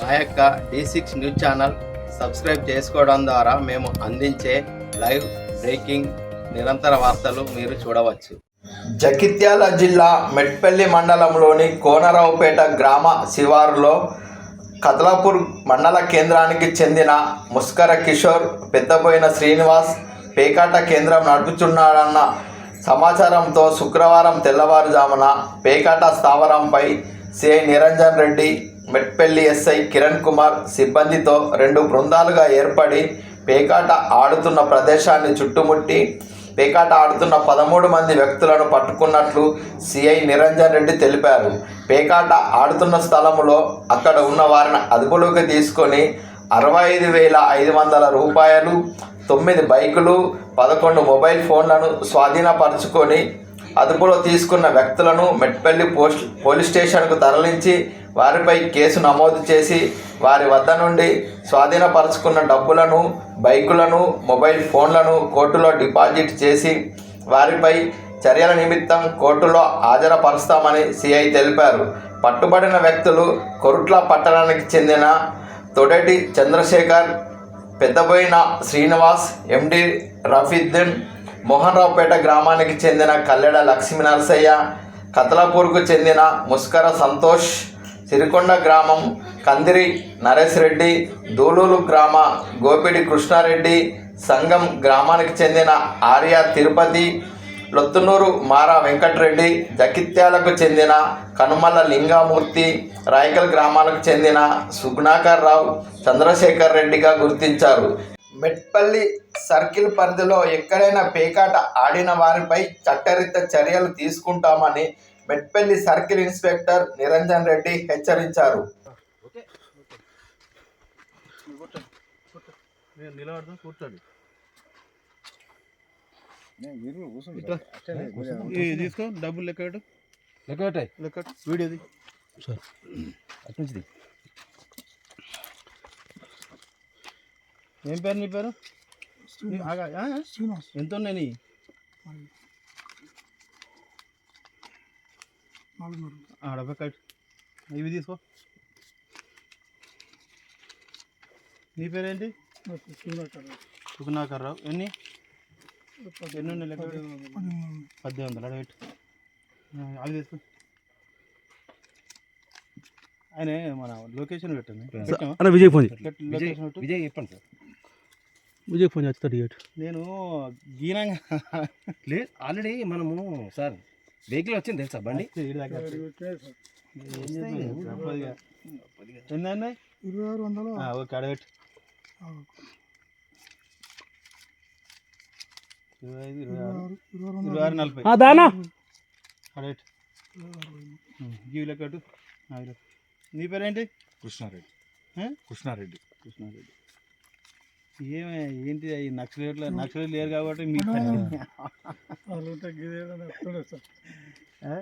మా యొక్క D six news channel subscribe చేసుకోవడం ద్వారా మేము అందించే లైవ్ బ్రేకింగ్ నిరంతర వార్తలు మీరు చూడవచ్చు. జగిత్యాల జిల్లా మెట్పల్లి మండలంలోని కోనరావుపేట గ్రామ శివారులో కదలాపూర్ మండల కేంద్రానికి చెందిన ముస్కర కిషోర్ పెద్దబోయిన శ్రీనివాస్ పేకాట కేంద్రం నడుపుతున్నాడన్న సమాచారంతో శుక్రవారం తెల్లవారుజామున పేకాట స్థావరంపై సిఐ నిరంజన్ రెడ్డి మెట్పల్లి ఎస్ఐ కిరణ్ కుమార్ సిబ్బందితో రెండు బృందాలుగా ఏర్పడి పేకాట ఆడుతున్న ప్రదేశాన్ని చుట్టుముట్టి పేకాట ఆడుతున్న పదమూడు మంది వ్యక్తులను పట్టుకున్నట్లు సిఐ నిరంజన్ రెడ్డి తెలిపారు. పేకాట ఆడుతున్న స్థలంలో అక్కడ ఉన్న వారిని అదుపులోకి తీసుకొని అరవై ఐదు వేల ఐదు వందల రూపాయలు తొమ్మిది బైకులు పదకొండు మొబైల్ ఫోన్లను స్వాధీనపరుచుకొని అదుపులో తీసుకున్న వ్యక్తులను మెట్పల్లి పోస్ట్ పోలీస్ స్టేషన్కు తరలించి వారిపై కేసు నమోదు చేసి వారి వద్ద నుండి స్వాధీనపరుచుకున్న డబ్బులను బైకులను మొబైల్ ఫోన్లను కోర్టులో డిపాజిట్ చేసి వారిపై చర్యల నిమిత్తం కోర్టులో హాజరుపరుస్తామని సిఐ తెలిపారు. పట్టుబడిన వ్యక్తులు కొరుట్ల పట్టణానికి చెందిన తొడటి చంద్రశేఖర్ పెద్దబోయిన శ్రీనివాస్ ఎండి రఫీద్దీన్ మోహన్రావుపేట గ్రామానికి చెందిన కల్లెడ లక్ష్మీ నరసయ్య కతలాపూర్కు చెందిన ముస్కర సంతోష్ సిరికొండ గ్రామం కందిరి నరేష్ రెడ్డి దూలూలు గ్రామ గోపిడి కృష్ణారెడ్డి సంగం గ్రామానికి చెందిన ఆర్య తిరుపతి లొత్తునూరు మారా వెంకటరెడ్డి జకిత్యాలకు చెందిన కనుమల లింగామూర్తి రాయకల్ గ్రామాలకు చెందిన సుగుణాకర్ రావు చంద్రశేఖర్ రెడ్డిగా గుర్తించారు. మెట్పల్లి సర్కిల్ పరిధిలో ఎక్కడైనా పేకాట ఆడిన వారిపై చట్టరీత చర్యలు తీసుకుంటామని మెట్పల్లి సర్కిల్ ఇన్స్పెక్టర్ నిరంజన్ రెడ్డి హెచ్చరించారు. తీసుకో డబ్బులు లెక్క లెక్క లెక్క. వీడియోది నుంచి ఏం పేరు నీ పేరు? నీ- ఆగా, ఆ? ఎంత ఉన్నాయి నీ ఆ, డబ్బా కట్ ఇవి తీసుకో. నీ పేరేంటి? సుకునాకర్ రావు ఎన్ని? ఎన్ని ఉన్నాయి లెక్క. పద్దెనిమిది వందలు. అడగట్టు అవి తీసుకో. ఆయన మన లొకేషన్ పెట్టండి? అన్న విజయ్ ఫోన్ విజయ్ లొకేషన్ పెట్టు. విజయ్ చెప్పండి సార్. విజయ్ ఫోన్ చేస్తాడు నేను గీనంగా లేదు ఆల్రెడీ మనము సార్ వెహికల్ వచ్చింది తెలుసా బండి? ఇరవై ఆరు వందలు ఓకే అడగట్టు ఆరు నలభై. దానా? అడగట్టు నీ పేరేంటి? కృష్ణారెడ్డి? కృష్ణారెడ్డి. కృష్ణారెడ్డి. ఏమే ఏంటి ఈ నక్సలేట్ల నక్సలేట్ లేరు కాబట్టి మీ పని. వాళ్ళు ఉంటే గిదేదని వస్తుండే సార్. ఆ?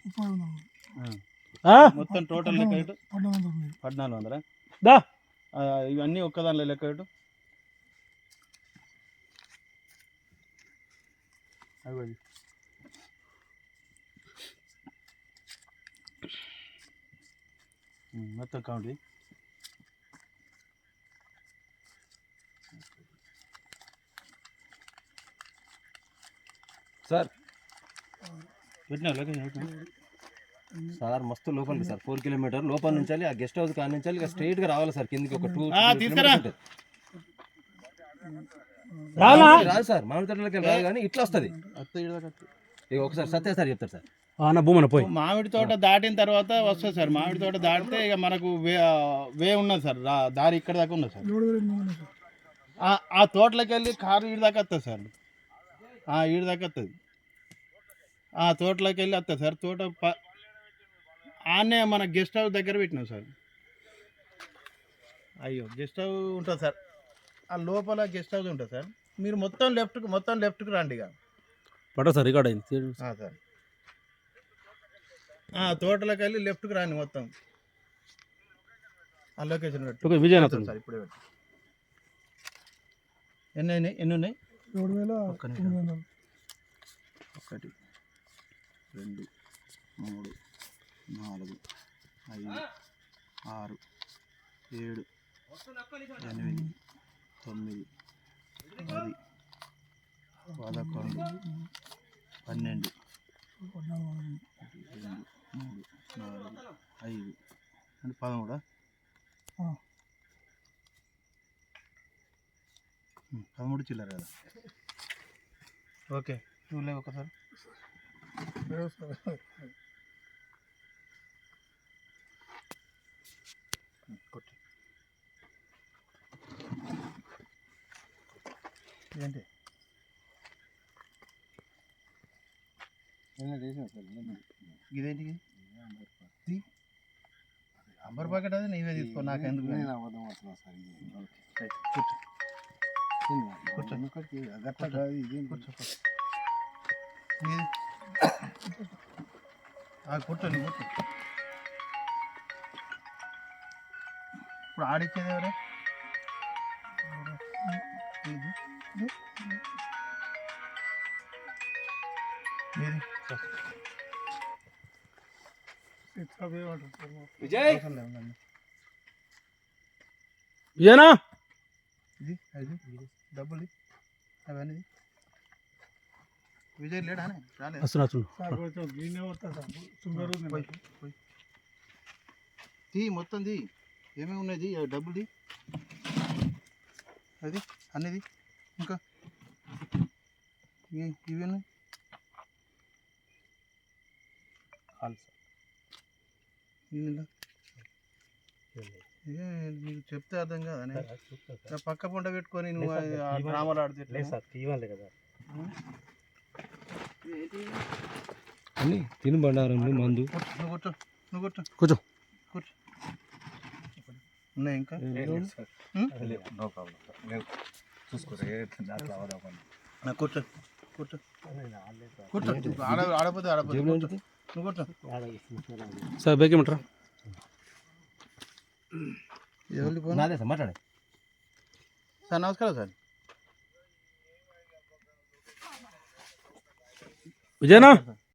ముప్పై వందలు ఆ. ఆ, మొత్తం టోటల్ లెక్క పద్నాలుగు వందలా. దా. ఇవన్నీ ఒక్కదానిలో లెక్క పెట్టు మొత్తం కౌంట్. సార్ పెట్టినా సార్ మస్తు లోపలికి సార్. ఫోర్ కిలోమీటర్ లోపల నుంచి ఆ గెస్ట్ హౌస్ కాడ నుంచి ఇక స్ట్రైట్గా రావాలి సార్. కిందికి ఒక టూ ఆ, తీసుకురా. రానా రాదు సార్ మామిడి తోటలోకి రాదు కానీ ఇట్లా వస్తుంది. ఇక ఒకసారి సత్య సార్ చెప్తారు సార్. భూమన పోయి. మామిడి తోట దాటిన తర్వాత వస్తుంది సార్. మామిడి తోట దాటితే ఇక మనకు వే వే ఉన్నది సార్. దారి ఇక్కడ దాకా ఉన్నది సార్. ఆ- ఆ తోటలోకి వెళ్ళి కారు ఈడు దాకా వస్తుంది సార్. ఆ ఈడు దాకా వస్తుంది ఆ తోటలోకి వెళ్ళి వస్తుంది సార్. తోట ప ఆనే మన గెస్ట్ హౌస్ దగ్గర పెట్టినాం సార్. అయ్యో గెస్ట్ హౌస్ ఉంటుంది సార్. ఆ లోపల గెస్ట్ హౌస్ ఉంటుంది సార్. మీరు మొత్తం లెఫ్ట్కి మొత్తం లెఫ్ట్కి రండి ఇక. పట్ట సార్ రికార్డ్ అయింది. సార్. తోటలోకి వెళ్ళి లెఫ్ట్కి రండి మొత్తం. ఆ లొకేషన్ పెట్టు. ఓకే విజయ్ పెట్టు సార్ ఇప్పుడే పెట్టు. ఎన్ని అయినాయి ఎన్ని ఉన్నాయి? ఏడు వేల ఒకటి రెండు మూడు నాలుగు ఐదు ఆరు ఏడు ఎనిమిది తొమ్మిది పది పదకొండు పన్నెండు రెండు మూడు నాలుగు ఐదు. అంటే పదమూడా. పదమూడు చిల్లర కదా. ఓకే. నువ్వు లేవు ఒకసారి కొట్టు. ఏంటి ఇదేంటి ఇది? అంబర్ ప్యాకెట్ అది నీవే తీసుకో నాకు ఎందుకు రైట్, కూర్చో. కూర్చో. కూర్చో. కూర్చో. ఇది ఆ, కూర్చో నువ్వు కూర్చో. ఇప్పుడు ఆడిచ్చేది ఎవరే? ఇది? మీది ఇట్లా ఏమంటారు సార్ విజయ్ అవసరం లేదు, ఉండండి. విజయనా ఇది అది డబ్బులు ఇది. అవన్నీ ఇది. విజయ్ లేడానే రాలేదు వస్తున్నా వస్తున్నా సార్ కొంచెం గిన్నె వస్తా సార్ షుగర్ ఉంది పోయి నాకు. పోయి తీ మొత్తం తీ ఏమేమి ఉన్నది ఆ డబ్బులు తీ అది అన్నది ఇంకా ఇవి- ఇవి ఉన్నాయి ఇవి ఇలా. ఏ, నీకు చెప్తే అర్థం కాదనే. పక్క పంట పెట్టుకొని నువ్వు ఆ డ్రామాలు ఆడితే కదా అన్ని తిను బండారంలో మందు. కూర్చో, నువ్వు కూర్చో నువ్వు కూర్చో. కూర్చో. కూర్చో. ఉన్నాయి ఇంకా? నో ప్రాబ్లం నా కూర్చో కూర్చో. కూర్చో. ఆడ ఆడపోతే ఆడపోతే జేబులో కూర్చో. నువ్వు కూర్చో సార్ బైక్ ఏమంటారా ఎవరి ఫోన్ నాదే